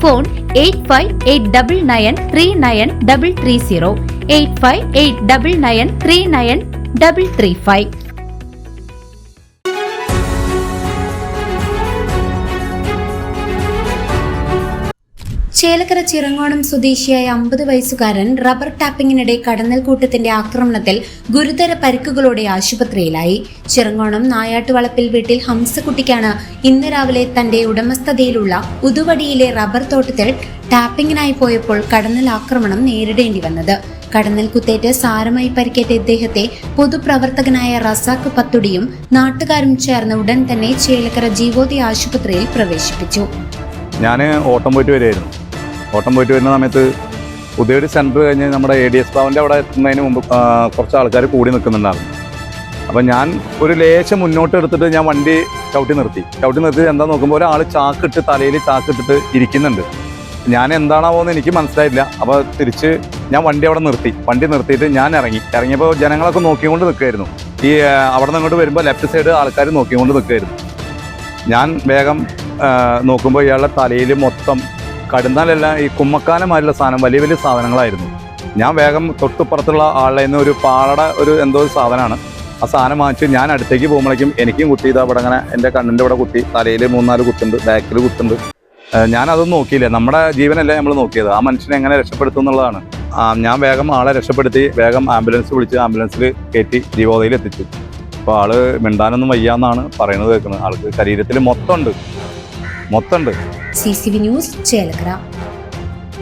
Phone eight five eight double nine three nine double three zero. Eight five eight double nine three nine double three five. Chelakkara Chirangonam സ്വദേശിയായ അമ്പത് വയസ്സുകാരൻ rubber ടാപ്പിങ്ങിനിടെ കടന്നൽ കൂട്ടത്തിന്റെ ആക്രമണത്തിൽ ഗുരുതര പരിക്കുകളോടെ ആശുപത്രിയിലായി. ചിറങ്ങോണം നായാട്ടുവളപ്പിൽ വീട്ടിൽ ഹംസക്കുട്ടിക്കാണ് ഇന്ന് രാവിലെ തന്റെ ഉടമസ്ഥതയിലുള്ള ഉതുവടിയിലെ റബ്ബർ തോട്ടത്തിൽ ടാപ്പിങ്ങിനായി പോയപ്പോൾ കടന്നൽ ആക്രമണം നേരിടേണ്ടി വന്നത്. കടന്നൽ കുത്തേറ്റ് സാരമായി പരിക്കേറ്റ ഇദ്ദേഹത്തെ പൊതുപ്രവർത്തകനായ റസാഖ് പത്തുടിയും നാട്ടുകാരും ചേർന്ന് ഉടൻ തന്നെ ചേലക്കര ജീവോദയ ആശുപത്രിയിൽ പ്രവേശിപ്പിച്ചു. ഞാൻ ഓട്ടം പോയിട്ട് വരുമായിരുന്നു ഓട്ടം പോയിട്ട് വരുന്ന സമയത്ത് പുതിയൊരു സെന്റർ കഴിഞ്ഞ് നമ്മുടെ എ ഡി എസ് ഭവന്റെ അവിടെ എത്തുന്നതിന് മുമ്പ് കുറച്ച് ആൾക്കാർ കൂടി നിൽക്കുന്നുണ്ടായിരുന്നു അപ്പം ഞാൻ ഒരു ലേശം മുന്നോട്ട് എടുത്തിട്ട് ഞാൻ വണ്ടി ചവിട്ടി നിർത്തി. ചവിട്ടി നിർത്തി എന്താ നോക്കുമ്പോൾ ഒരാൾ ചാക്കിട്ട് തലയിൽ ചാക്കിട്ടിട്ട് ഇരിക്കുന്നുണ്ട്. ഞാൻ എന്താണാവോന്ന് എനിക്ക് മനസ്സിലായില്ല. അപ്പോൾ തിരിച്ച് ഞാൻ വണ്ടി അവിടെ നിർത്തി. വണ്ടി നിർത്തിയിട്ട് ഞാൻ ഇറങ്ങി. ഇറങ്ങിയപ്പോൾ ജനങ്ങളൊക്കെ നോക്കിക്കൊണ്ട് നിൽക്കുമായിരുന്നു ഈ അവിടെ നിന്ന് ഇങ്ങോട്ട് വരുമ്പോൾ ലെഫ്റ്റ് സൈഡ് ആൾക്കാർ നോക്കിക്കൊണ്ട് നിൽക്കുമായിരുന്നു ഞാൻ വേഗം നോക്കുമ്പോൾ ഇയാളുടെ തലയിൽ മൊത്തം കടുന്നാലല്ല ഈ കുമ്മക്കാനമായിട്ടുള്ള സാധനം വലിയ വലിയ സാധനങ്ങളായിരുന്നു. ഞാൻ വേഗം തൊട്ടുപ്പുറത്തുള്ള ആളിൽ നിന്ന് ഒരു പാളട ഒരു എന്തോ ഒരു സാധനമാണ് ആ സാധനം വാങ്ങിച്ച് ഞാൻ അടുത്തേക്ക് പോകുമ്പോഴേക്കും എനിക്കും കുത്തി ഇതാ ഇവിടെ അങ്ങനെ എന്റെ കണ്ണിന്റെ ഇവിടെ കുത്തി തലയിൽ മൂന്നാൽ കുത്തുണ്ട് ബാക്കിൽ കുത്തുണ്ട്. ഞാനതൊന്നും നോക്കിയില്ല. നമ്മുടെ ജീവനല്ല നമ്മൾ നോക്കിയത്. ആ മനുഷ്യനെ എങ്ങനെ രക്ഷപ്പെടുത്തും എന്നുള്ളതാണ്. ഞാൻ വേഗം ആളെ രക്ഷപ്പെടുത്തി വേഗം ആംബുലൻസ് വിളിച്ച് ആംബുലൻസിൽ കയറ്റി ജീവോദയിൽ എത്തിച്ചു. അപ്പോൾ ആൾ മിണ്ടാനൊന്നും വയ്യാന്നാണ് പറയുന്നത് കേൾക്കുന്നത്. ആൾക്ക് ശരീരത്തിൽ മൊത്തമുണ്ട്. മൊത്തമുണ്ട്. C C V news Chelakkara.